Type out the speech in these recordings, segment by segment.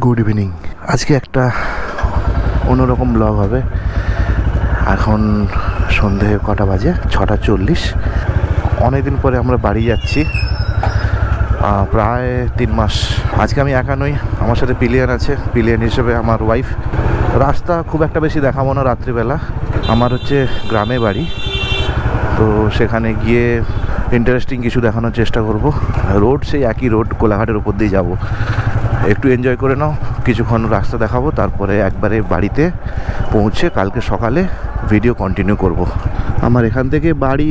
Good evening আজকে একটা অন্যরকম ব্লগ হবে। এখন সন্ধে কটা বাজে? ছটা চল্লিশ। অনেকদিন পরে আমরা বাড়ি যাচ্ছি। প্রায় তিন মাস। আজকে আমি একা নই, আমার সাথে পিলিয়ান আছে। পিলিয়ান হিসেবে আমার ওয়াইফ রাস্তা খুব একটা বেশি দেখাবো না রাত্রিবেলা। আমার হচ্ছে গ্রামে বাড়ি। তো সেখানে গিয়ে ইন্টারেস্টিং কিছু দেখানোর চেষ্টা করব। রোড সেই একই রোড কোলাঘাটের উপর দিয়ে যাব। একটু এনজয় করে নাও। কিছুক্ষণ রাস্তা দেখাবো, তারপরে একবারে বাড়িতে পৌঁছে কালকে সকালে ভিডিও কন্টিনিউ করব। আমার এখান থেকে বাড়ি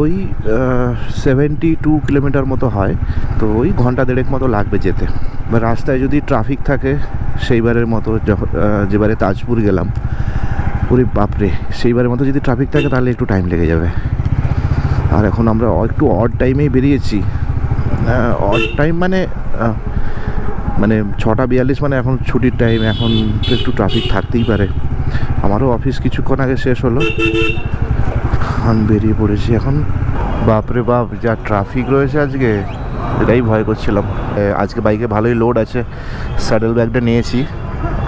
ওই সেভেন্টি টু কিলোমিটার মতো হয়, তো ওই ঘণ্টা দেড়েক মতো লাগবে যেতে। রাস্তায় যদি ট্রাফিক থাকে, সেইবারের মতো যখন যেবারে তাজপুর গেলাম, ওরে বাপরে, সেইবারের মতো যদি ট্রাফিক থাকে, তাহলে একটু টাইম লেগে যাবে। আর এখন আমরা একটু অড টাইমেই বেরিয়েছি। অড টাইম মানে মানে ছটা বিয়াল্লিশ মানে এখন ছুটির টাইম এখন তো একটু ট্রাফিক থাকতেই পারে। আমারও অফিস কিছুক্ষণ আগে শেষ হলো। আমি বেরিয়ে পড়েছি এখন। বাপরে বাপ, যা ট্রাফিক রয়েছে আজকে, এটাই ভয় করছিলাম। আজকে বাইকে ভালোই লোড আছে। স্যাডেল ব্যাগটা নিয়েছি।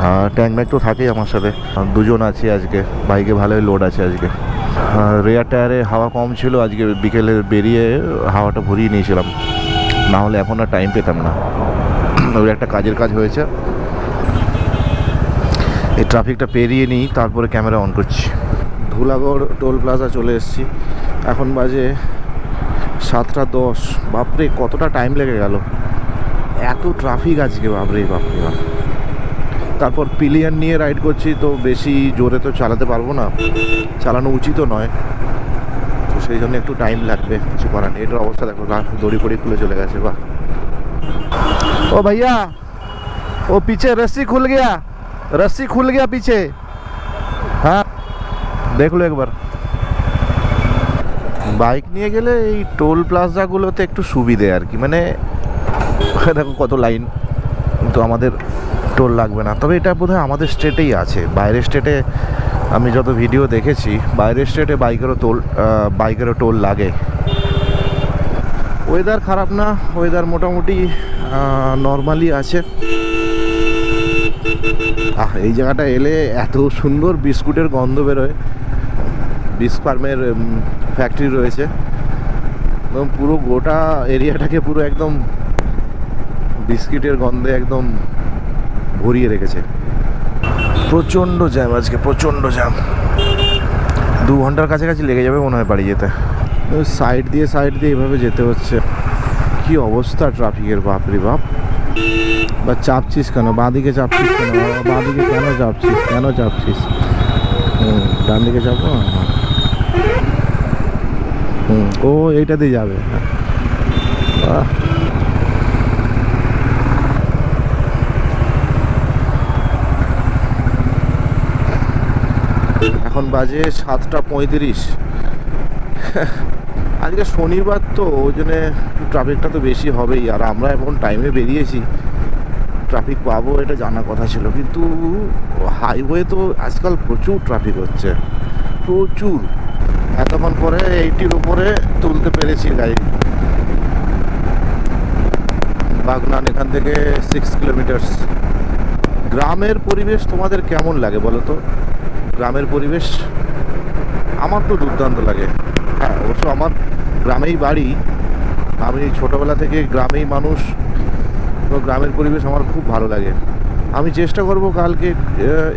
আর ট্যাঙ্ক ব্যাগ তো থাকেই আমার সাথে। দুজন আছি আজকে। বাইকে ভালোই লোড আছে আজকে। রেয়ার টায়ারে হাওয়া কম ছিল, আজকে বিকেলে বেরিয়ে হাওয়াটা ভরিয়ে নিয়েছিলাম। না হলে এখন আর টাইম পেতাম না। ওই একটা কাজের কাজ হয়েছে। এই ট্রাফিকটা পেরিয়ে নিই, তারপরে ক্যামেরা অন করছি। ধুলাগড় টোল প্লাজা চলে এসেছি। এখন বাজে সাতটা দশ। বাপরে, কতটা টাইম লেগে গেল। এত ট্রাফিক আজকে, বাপরে বাপরে বাপ তারপর পিলিয়ান নিয়ে রাইড করছি, তো বেশি জোরে তো চালাতে পারব না। চালানো উচিতও নয়। তো সেই জন্য একটু টাইম লাগবে, কিছু করার এটার অবস্থা দেখো দড়ি ফড়ি খুলে চলে গেছে বা ओ भैया वो पीछे रस्सी खुल गया रस्सी खुल गया पीछे हाँ দেখ লো একবার বাইক নিয়ে গেলে এই টোল প্লাজাগুলোতে একটু সুবিধে আর কি মানে দেখো কত লাইন কিন্তু আমাদের টোল লাগবে না তবে এটা বোধহয় আমাদের স্টেটেই আছে বাইরের স্টেটে আমি যত ভিডিও দেখেছি বাইরের স্টেটে বাইকেরও টোল আহ, বাইকেরও টোল লাগে ওয়েদার খারাপ না ওয়েদার মোটামুটি নর্মালি আছে। আহ, এই জায়গাটা এলে এত সুন্দর বিস্কুটের গন্ধ বেরোয়। বিস্ক ফার্মের ফ্যাক্টরি রয়েছে। একদম পুরো গোটা এরিয়াটাকে পুরো একদম বিস্কিটের গন্ধে একদম ভরিয়ে রেখেছে। প্রচণ্ড জ্যাম আজকে, প্রচণ্ড জ্যাম। দু ঘণ্টার কাছাকাছি লেগে যাবে মনে হয় বাড়ি যেতে। সাইড দিয়ে সাইড দিয়ে এভাবে যেতে হচ্ছে। কি অবস্থা ট্রাফিকের বাপরে বাপ? বা চাপছিস কেন? বাঁদিকে চাপছিস কেন? বাঁদিকে কেন চাপছিস? কেন চাপছিস? হুম ডান দিকে চাপো। হুম, ও এইটাতেই যাবে। হ্যাঁ। বাহ এখন বাজে সাতটা পঁয়ত্রিশ। আজকে শনিবার তো, ওই জন্যে ট্রাফিকটা তো বেশি হবেই, আর আমরা এখন টাইমে বেরিয়েছি। ট্রাফিক পাবো এটা জানা কথা ছিল, কিন্তু হাইওয়ে তো আজকাল প্রচুর ট্রাফিক হচ্ছে, প্রচুর। এতক্ষণ পরে এইটির উপরে তুলতে পেরেছি গাড়ি। বাগনান, এখান থেকে সিক্স কিলোমিটার্স গ্রামের পরিবেশ তোমাদের কেমন লাগে বলো তো? গ্রামের পরিবেশ আমার তো দুর্দান্ত লাগে। হ্যাঁ অবশ্য আমার গ্রামেই বাড়ি আমি ছোটোবেলা থেকে গ্রামেই মানুষ গ্রামের পরিবেশ আমার খুব ভালো লাগে। আমি চেষ্টা করব কালকে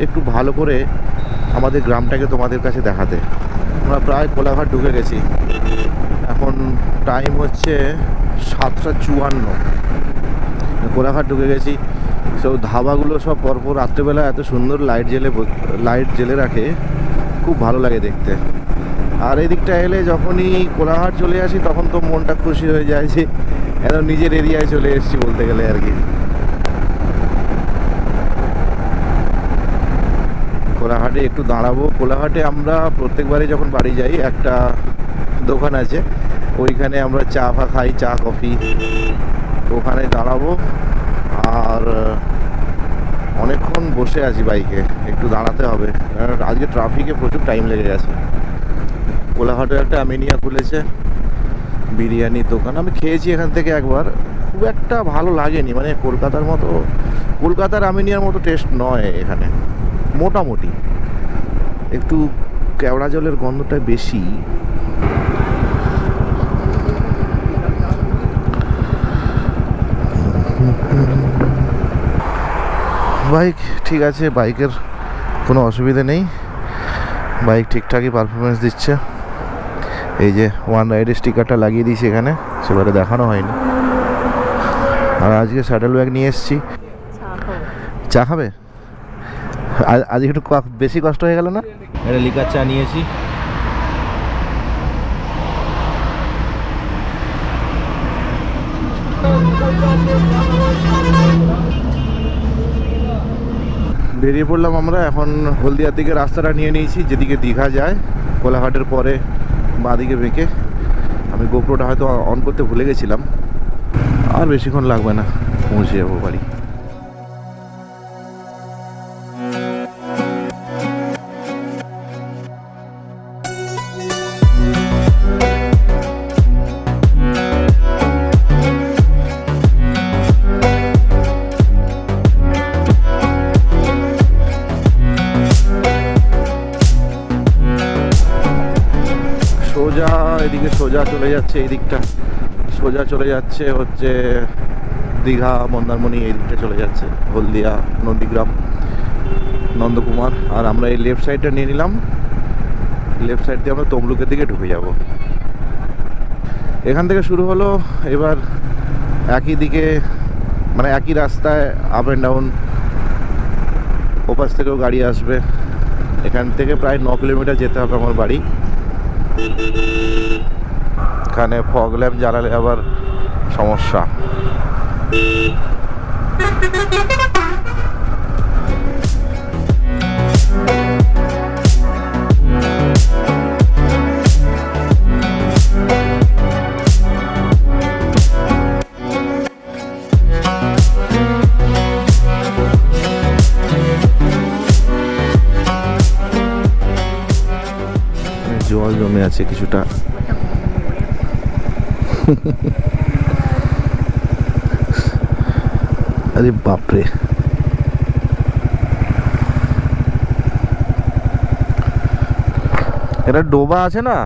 একটু ভালো করে আমাদের গ্রামটাকে তোমাদের কাছে দেখাতে। আমরা প্রায় কোলাঘাট ঢুকে গেছি। এখন টাইম হচ্ছে সাতটা চুয়ান্ন। কোলাঘাট ঢুকে গেছি। সব ধাবাগুলো সব পরপর রাত্রেবেলা এত সুন্দর লাইট জেলে লাইট জেলে রাখে। খুব ভালো লাগে দেখতে। আর এই দিকটা এলে যখনই কোলাঘাট চলে আসি, তখন তো মনটা খুশি হয়ে যায় যে একদম নিজের এরিয়ায় চলে এসেছি বলতে গেলে আর কি। কোলাঘাটে একটু দাঁড়াবো। কোলাঘাটে আমরা প্রত্যেকবারই যখন বাড়ি যাই, একটা দোকান আছে। ওইখানে আমরা চা ফা খাই, চা, কফি। ওখানে দাঁড়াবো। আর অনেকক্ষণ বসে আছি বাইকে। একটু দাঁড়াতে হবে। আজকে ট্রাফিকে প্রচুর টাইম লেগে গেছে। কোলাঘাটে একটা আমিনিয়া খুলেছে, বিরিয়ানির দোকান। আমি খেয়েছি এখান থেকে একবার, খুব একটা ভালো লাগেনি। মানে কলকাতার মতো, কলকাতার আমিনিয়ার মতো টেস্ট নয় এখানে, মোটামুটি। একটু কেওড়া জলের গন্ধটা বেশি। বাইক, ঠিক আছে, বাইকের কোনো অসুবিধে নেই। বাইক ঠিকঠাকই পারফরমেন্স দিচ্ছে। এই যে ওয়ান রাইডের স্টিকারটা লাগিয়ে দিয়েছি এখানে সেবারে দেখানো হয়নি। আর আজকে স্যাডেল ব্যাগ নিয়ে এসেছি। চা খাবে। আজ আজ একটু ক- বেশি কষ্ট হয়ে গেল না? এটা লিকার চা নিয়েছি। বেরিয়ে পড়লাম আমরা এখন হলদিয়ার দিকে রাস্তাটা নিয়ে নিয়েছি যেদিকে দীঘা যায় কোলাঘাটের পরে বাঁদিকে বেঁকে আমি গোপ্রোটা হয়তো অন করতে ভুলে গেছিলাম। আর বেশিক্ষণ লাগবে না, পৌঁছে যাব বাড়ি। যাচ্ছে এই দিকটা। সোজা চলে যাচ্ছে হচ্ছে দীঘা, মন্দারমণি, এই দিকটা চলে যাচ্ছে। হলদিয়া, নন্দীগ্রাম, নন্দকুমার। আর আমরা এই লেফট সাইডটা নিয়ে নিলাম। লেফট সাইড দিয়ে আমরা তমলুকের দিকে ঢুকে যাব। এখান থেকে শুরু হলো এবার একই দিকে মানে একই রাস্তায় আপ অ্যান্ড ডাউন ওপাশ থেকেও গাড়ি আসবে। এখান থেকে প্রায় ন কিলোমিটার যেতে হবে আমার বাড়ি। এখানে ফগ ল্যাম্প জ্বালালে আবার সমস্যা। জল জমে আছে কিছুটা। আরে বাপরে। এটা ডোবা আছে না?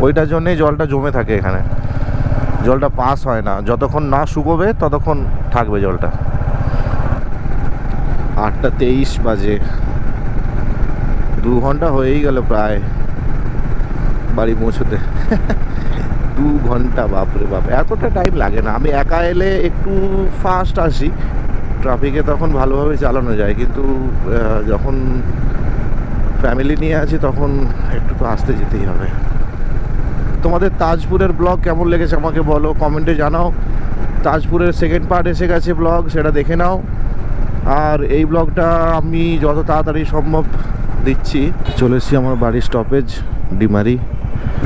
ওইটার জন্যই জলটা জমে থাকে এখানে। জলটা পাস হয় না। যতক্ষণ না শুকোবে, ততক্ষণ থাকবে জলটা। আটটা তেইশ বাজে। দু ঘণ্টা হয়েই গেল প্রায় বাড়ি পৌঁছতে। দু ঘণ্টা, বাপরে বাপ। এতটা টাইম লাগে না। আমি একা এলে একটু ফাস্ট আসি। ট্রাফিকে তখন ভালোভাবে চালানো যায়। কিন্তু যখন ফ্যামিলি নিয়ে আছি, তখন একটু তো আসতে যেতেই হবে। তোমাদের তাজপুরের ব্লগ কেমন লেগেছে আমাকে বলো? কমেন্টে জানাও। তাজপুরের সেকেন্ড পার্ট এসে গেছে ব্লগ সেটা দেখে নাও। আর এই ব্লগটা আমি যত তাড়াতাড়ি সম্ভব দিচ্ছি। চলে এসেছি আমার বাড়ির স্টপেজ ডিমারি।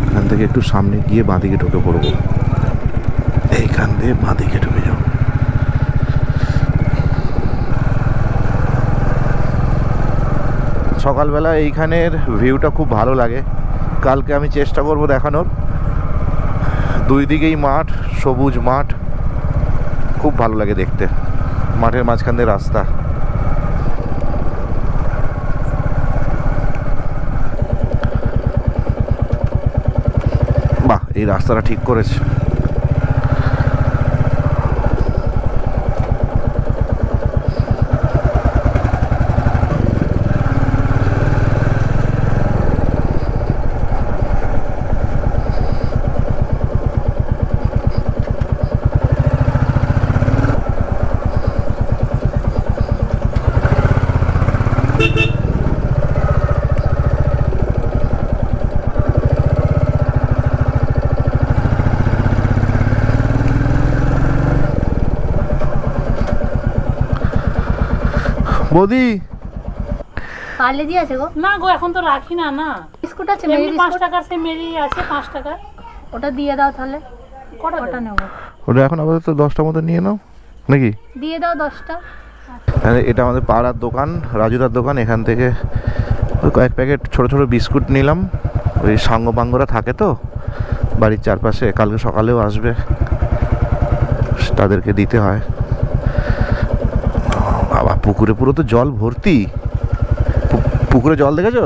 এখান থেকে একটু সামনে গিয়ে বাঁদিকে ঢুকে পড়ব। এইখান দিয়ে বাঁদিকে ঢুকে যাও। সকালবেলা এইখানের ভিউটা খুব ভালো লাগে। কালকে আমি চেষ্টা করব দেখানোর। দুই দিকেই মাঠ, সবুজ মাঠ। খুব ভালো লাগে দেখতে। মাঠের মাঝখান দিয়ে রাস্তা বাহ এই রাস্তাটা ঠিক করেছে। বৌদি। পার্লেজি আছে গো। না গো এখন তো রাখি না না। বিস্কুট আছে মেরি বিস্কুট। টাকার সে মেরি আছে পাঁচ টাকার। ওটা দিয়ে দাও তাহলে। কটা ওটা দেবো? ওটা এখন আপাতত দশটা মতো নিয়ে নাও নাকি? দিয়ে দাও দশটা। হ্যাঁ, এটা আমাদের পাড়ার দোকান রাজুদার দোকান এখান থেকে ওই কয়েক প্যাকেট ছোট ছোট বিস্কুট নিলাম। ওই সাঙ্গ পাঙ্গরা থাকে তো বাড়ির চারপাশে কালকে সকালেও আসবে। তাদেরকে দিতে হয়। বাবা, পুকুরে পুরো তো জল ভর্তি। পুকুরে জল দেখেছ?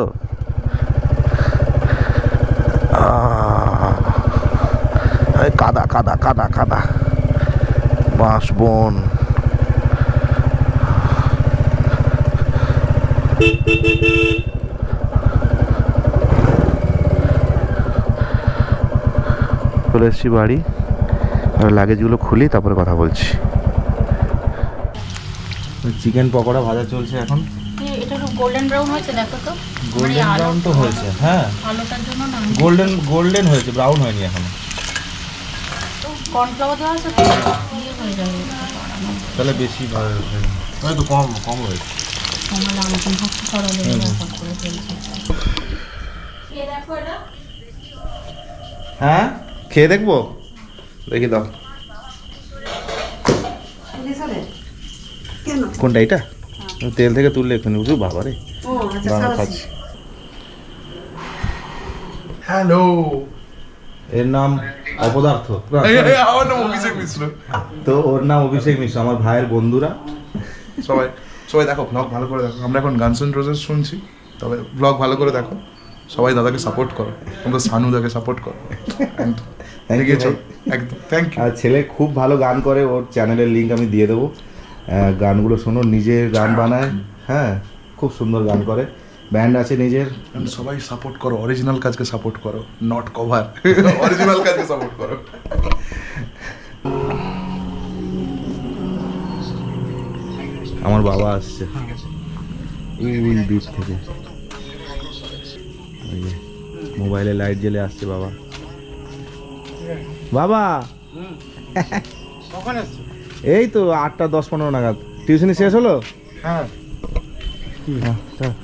কাদা কাদা কাদা কাদা। বাঁশ বন চলে এসেছি বাড়ি। লাগেজগুলো খুলি, তারপরে কথা বলছি। চিকেন পকোড়া ভাজা চলছে এখন। এটা একটু গোল্ডেন ব্রাউন হয়েছে দেখো তো। গোল্ডেন ব্রাউন তো হয়েছে হ্যাঁ। আলোটার জন্য না গোল্ডেন গোল্ডেন হয়েছে ব্রাউন হয়নি এখনও। কর্নফ্লাওয়ার দেওয়া আছে ইয়ে হয়ে যাবে। তাহলে বেশি ভালো হয়তো কম কম হয়েছে। হ্যাঁ? খেয়ে দেখব? দেখি দাও। কোনটা এটা? তেল থেকে তুললে এখানে বুঝু? বাবা রে দাঁড়া খাচ্ছি। হ্যালো। এর নাম অপদার্থ। আমার নাম অভিষেক মিশ্র। তো ওর নাম অভিষেক মিশ্র আমার ভাইয়ের বন্ধুরা। সবাই সবাই দেখো ব্লগ ভালো করে দেখো। আমরা এখন গানস এন্ড রোজেস শুনছি তবে ব্লগ ভালো করে দেখো। সবাই দাদাকে সাপোর্ট করো। তোমরা সানু দাকে সাপোর্ট করো। থ্যাংক ইউ আর ছেলে খুব ভালো গান করে ওর চ্যানেলের লিঙ্ক আমি দিয়ে দেবো। গানগুলো শোনো নিজে গান বানায়। হ্যাঁ খুব সুন্দর গান করে। ব্যান্ড আছে নিজের। সবাই সাপোর্ট করো অরিজিনাল কাজকে সাপোর্ট করো নট কভার অরিজিনাল কাজকে সাপোর্ট করো। আমার বাবা আসছে। দ্বীপ থেকে। মোবাইলে লাইট জ্বেলে আসছে বাবা। বাবা! এই তো আটটা দশ পনেরো নাগাদ। টিউশনি শেষ হলো? হ্যাঁ। হ্যাঁ,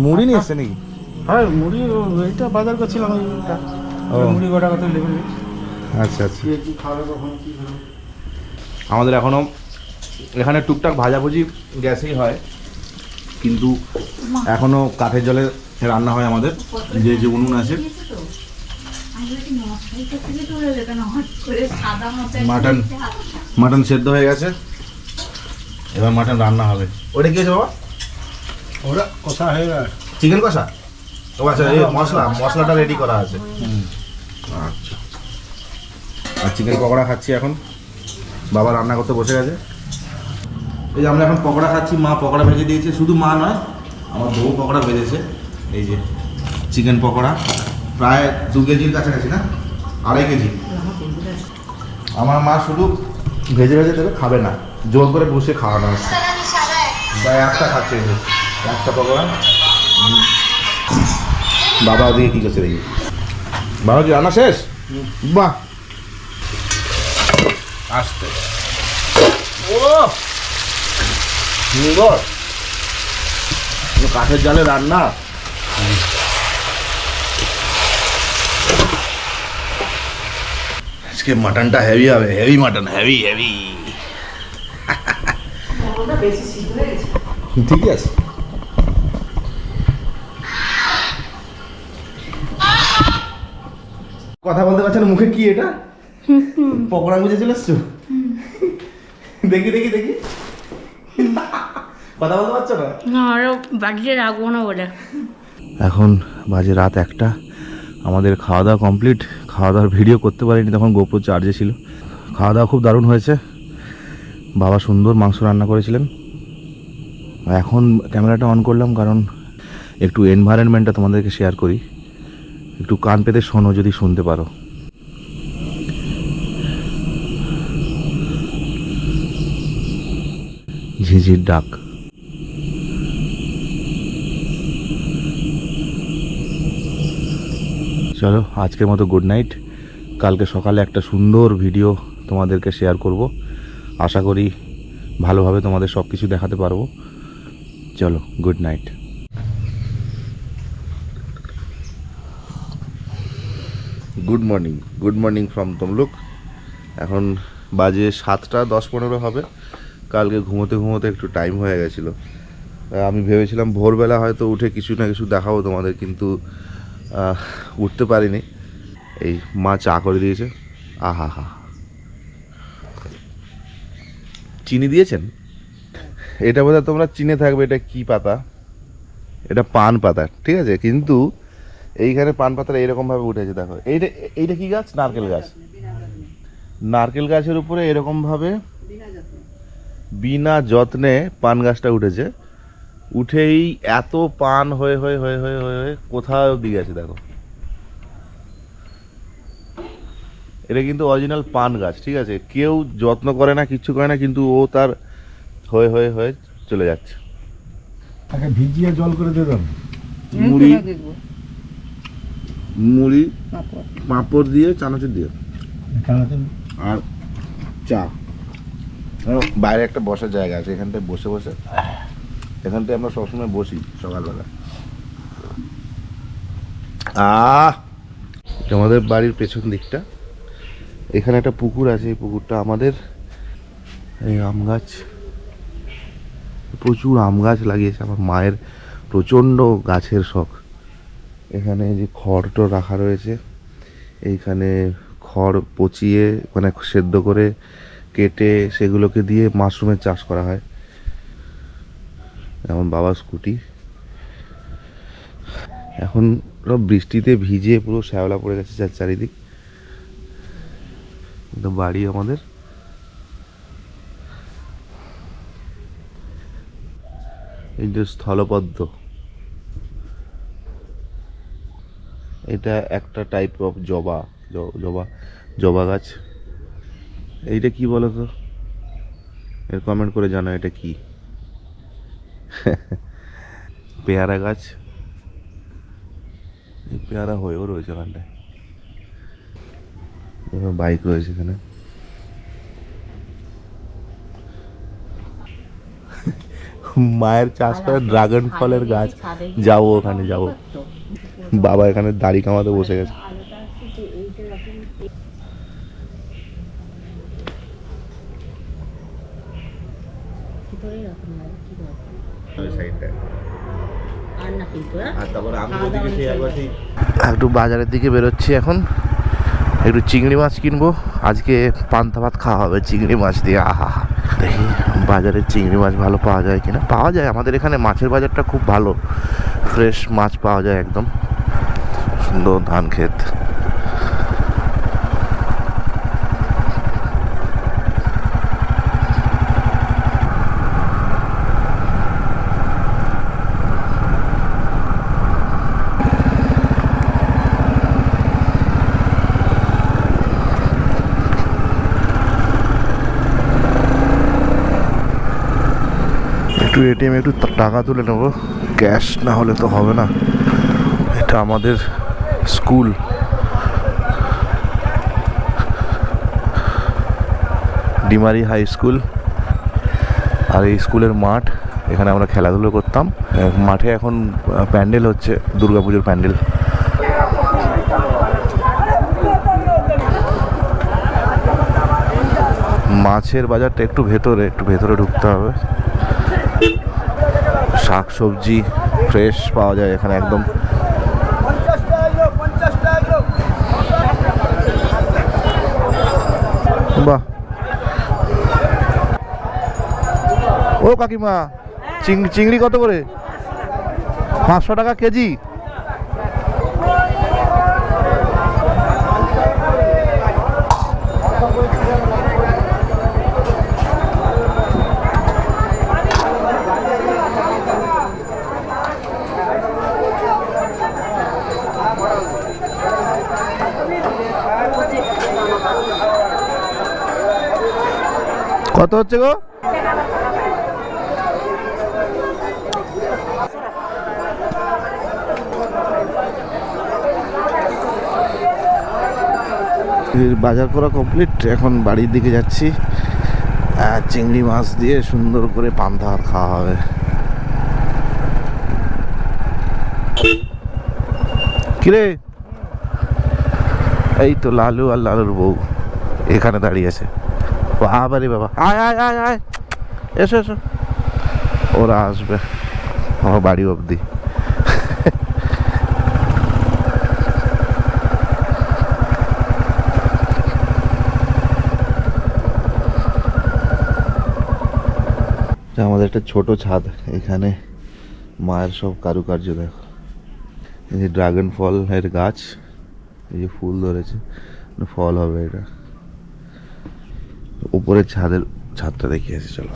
মুড়ি নিয়ে এসছে নাকি? হ্যাঁ মুড়ি এইটা বাজার করছিলাম মুড়ি গোটা কত লেবেল আচ্ছা আচ্ছা। আমাদের এখনও এখানে টুকটাক ভাজাভুজি গ্যাসেই হয় কিন্তু এখনও কাঠের জলে রান্না হয় আমাদের যে যে উনুন আছে। মাটন। মাটন সেদ্ধ হয়ে গেছে। এবার মাটন রান্না হবে। ওটা কি আছে বাবা? ওরা কষা হয়ে গেছে। চিকেন কষা? ও আচ্ছা এই মশলা মশলাটা রেডি করা আছে। আচ্ছা। আর চিকেন পকোড়া খাচ্ছি এখন। বাবা রান্না করতে বসে গেছে। এই যে আমরা এখন পকোড়া খাচ্ছি মা পকোড়া ভেজে দিয়েছে। শুধু মা নয় আমার বউ পকোড়া ভেজেছে। এই যে চিকেন পকোড়া। প্রায় দু কেজির কাছাকাছি না? আড়াই কেজি। আমার মা শুধু ভেজে ভেজে দেবে খাবে না। জোর করে বসে খাওয়ানো হচ্ছে। প্রায় একটা খাচ্ছে একটা পকোড়া। বাবা ওদিকে কি করছে দেখি। বাবা কি রান্না শেষ? বাহ। আসতে। ও! সুন্দর। কাঠের জালে রান্না। আজকে মাটনটা হেভি হবে হেভি মাটন হেভি হেভি ঠিক আছে কথা বলতে পারছেন মুখে কি এটা? পকোড়া গুজে চলে এসছো দেখি দেখি দেখি। কথা বলতে পারছ না? না আরও বাড়িতে রাখব না বলে। এখন বাজে রাত একটা। আমাদের খাওয়া দাওয়া কমপ্লিট। খাওয়া দাওয়ার ভিডিও করতে পারিনি, তখন গোপুর চার্জে ছিল। খাওয়া দাওয়া খুব দারুণ হয়েছে। বাবা সুন্দর মাংস রান্না করেছিলেন। এখন ক্যামেরাটা অন করলাম কারণ একটু এনভায়রনমেন্টটা তোমাদেরকে শেয়ার করি। একটু কান পেতে শোনো যদি শুনতে পারো। ঝিঝির ডাক। চলো, আজকের মতো গুড নাইট কালকে সকালে একটা সুন্দর ভিডিও তোমাদেরকে শেয়ার করব। আশা করি ভালোভাবে তোমাদের সব কিছু দেখাতে পারব। চলো good night good morning good morning from Tamluk এখন বাজে সাতটা দশ পনেরো হবে। কালকে ঘুমোতে ঘুমোতে একটু টাইম হয়ে গেছিল। আমি ভেবেছিলাম ভোরবেলা হয়তো উঠে কিছু না কিছু দেখাবো তোমাদের, কিন্তু উঠতে পারিনি। এই মা চা করে দিয়েছে। আহা হা। চিনি দিয়েছেন? এটা বোধহয় তোমরা চিনে থাকবে এটা কি পাতা। এটা পান পাতা ঠিক আছে? কিন্তু এইখানে পান পাতাটা এরকম ভাবে উঠেছে দেখো। এইটা এইটা কি গাছ? নারকেল গাছ। নারকেল গাছের উপরে এরকম ভাবে বিনা যত্নে পান গাছটা উঠেছে। উঠেই এত পান হয়ে হয়ে হয়ে হয়ে হয়ে হয়ে কোথাও দিয়ে গেছে দেখো? এটা কিন্তু অরিজিনাল পান গাছ ঠিক আছে? কেউ যত্ন করে না কিচ্ছু করে না কিন্তু ও তার হয়ে হয়ে হয়ে চলে যাচ্ছে। তাকে ভিজিয়ে জল করে দিয়ে দাও। মুড়ি মুড়ি পাঁপড়। দিয়ে চানাচুর দিয়ে। আর চা। বাইরে একটা বসার জায়গা আছে এখানটায় বসে বসে। এখানটায় আমরা সবসময় বসি সকালবেলা। আহ! আমাদের বাড়ির পেছন দিকটা, এখানে একটা পুকুর আছে, এই পুকুরটা আমাদের। এই আম গাছ, প্রচুর আম গাছ লাগিয়েছে, আমার মায়ের প্রচণ্ড গাছের শখ। এখানে যে খড় রাখা রয়েছে, এইখানে খড় পচিয়ে মানে সেদ্ধ করে কেটে সেগুলোকে দিয়ে মাশরুমের চাষ করা হয়। যেমন বাবার স্কুটি। এখন পুরো বৃষ্টিতে ভিজে পুরো শ্যাওলা পড়ে গেছে চার চারিদিক। কিন্তু বাড়ি আমাদের। স্থলপদ্ম। এটা একটা টাইপ অফ জবা জবা জবা গাছ। এইটা কি বলো তো এর কমেন্ট করে জানো এটা কি। পেয়ারা গাছ। পেয়ারা হয়েও রয়েছে ওখানটায়। বাইক রয়েছে এখানে। মায়ের চাষ করা ড্রাগন ফলের গাছ। যাব ওখানে যাব। বাবা এখানে দাড়ি কামাতে বসে গেছে। একটু বাজারের দিকে বেরোচ্ছি এখন। একটু চিংড়ি মাছ কিনবো। আজকে পান্তা ভাত খাওয়া হবে চিংড়ি মাছ দিয়ে। আহা দেখি বাজারের চিংড়ি মাছ ভালো পাওয়া যায় কিনা। পাওয়া যায় আমাদের এখানে মাছের বাজারটা খুব ভালো। ফ্রেশ মাছ পাওয়া যায় একদম। সুন্দর ধান ক্ষেত। এটিএম একটু টাকা তুলে নেব। ক্যাশ না হলে তো হবে না। এটা আমাদের স্কুল। Dimari high school. আর এই স্কুলের মাঠ, এখানে আমরা খেলাধুলো করতাম। মাঠে এখন প্যান্ডেল হচ্ছে, দুর্গাপুজোর প্যান্ডেল। মাছের বাজারটা একটু ভেতরে একটু ভেতরে ঢুকতে হবে। শাক সবজি ফ্রেশ পাওয়া যায় এখানে একদম। বাহ। ও কাকিমা চিংড়ি কত করে? পাঁচশো টাকা কেজি? কত হচ্ছে গো? বাজার করা কমপ্লিট এখন বাড়ির দিকে যাচ্ছি। চিংড়ি মাছ দিয়ে সুন্দর করে পান্তা খাওয়া হবে। কিরে? এই তো লালু আর লালুর বউ। এখানে দাঁড়িয়ে আছে। বাবা রে বাবা। আয় আয় আয় আয়। এসো এসো। ওরা আসবে। আমার বাড়ি অবধি। আমাদের একটা ছোট ছাদ। এখানে মায়ের সব কারুকার্য, দেখো। এই যে ড্রাগন ফল এর গাছ, এই যে ফুল ধরেছে। ফল হবে এটা। উপরের ছাদের ছাদটা দেখিয়ে আসি, চলো।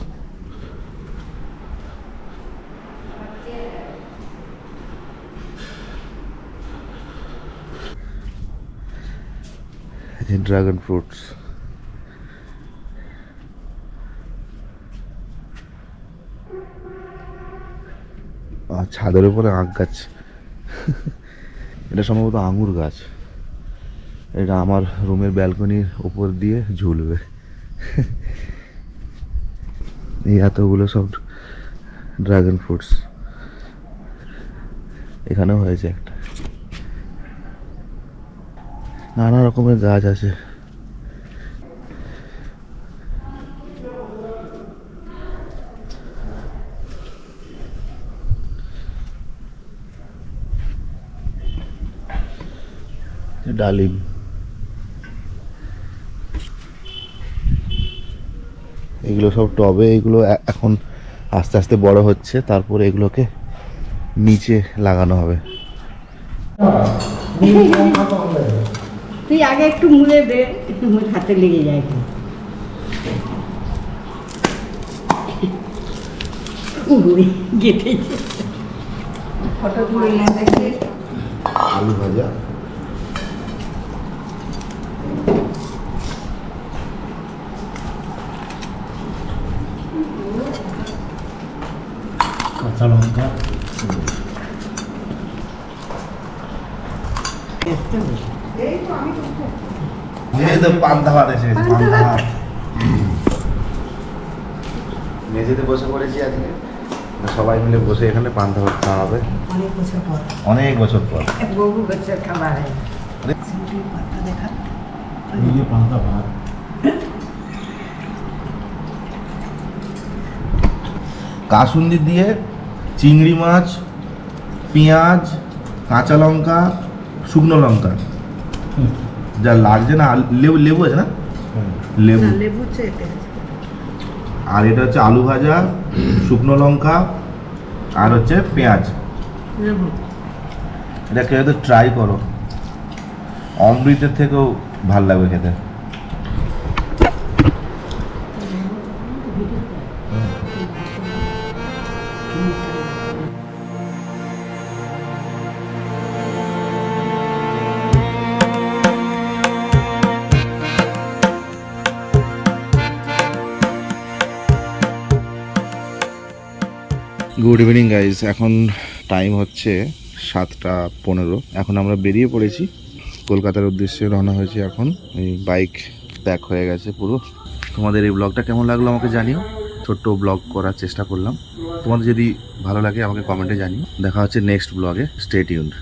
ড্রাগন ফ্রুটস ছাদের উপরে আখ গাছ। এটা সম্ভবত আঙুর গাছ। এটা আমার রুমের ব্যালকনির উপর দিয়ে ঝুলবে। এই এতগুলো সব ড্রাগন ফ্রুটস এখানেও হয়েছে একটা। নানা রকমের গাছ আছে। ডালিম। এগুলো সব টবে এগুলো এখন আস্তে আস্তে বড় হচ্ছে তারপরে এগুলোকে নিচে লাগানো হবে। তুই আগে একটু মুড়ে দে মোর হাতে লেগে যায়। গেটেছে ফটো তুলে না দেখে আলু ভাজা কাঁচা লঙ্কা মেঝেতে পান্তা ভাত এসে গেছে পান্তা ভাত। মেঝেতে বসে পড়েছি আজকে। সবাই মিলে বসে এখানে পান্তা ভাত খাওয়া হবে। অনেক বছর পর। অনেক বছর পর। বহু বছর খাবার দেখা। পান্তা ভাত। কাসুন্দি দিয়ে চিংড়ি মাছ পেঁয়াজ কাঁচা লঙ্কা শুকনো লঙ্কা। যা লাগছে না লেবু লেবু আছে না? লেবু। লেবু আর এটা হচ্ছে আলু ভাজা শুকনো লঙ্কা আর হচ্ছে পেঁয়াজ। এটা কেউ তো ট্রাই করো। অমৃতের থেকেও ভালো লাগবে খেতে। গুড ইভিনিং গাইজ এখন টাইম হচ্ছে সাতটা পনেরো। এখন আমরা বেরিয়ে পড়েছি। কলকাতার উদ্দেশ্যে রওনা হয়েছে এখন। এই বাইক প্যাক হয়ে গেছে পুরো। তোমাদের এই ব্লগটা কেমন লাগল আমাকে জানিও। ছোট্ট ব্লগ করার চেষ্টা করলাম। তোমাদের যদি ভালো লাগে আমাকে কমেন্টে জানিও। দেখা হচ্ছে নেক্সট ব্লগে স্টে টিউন্ড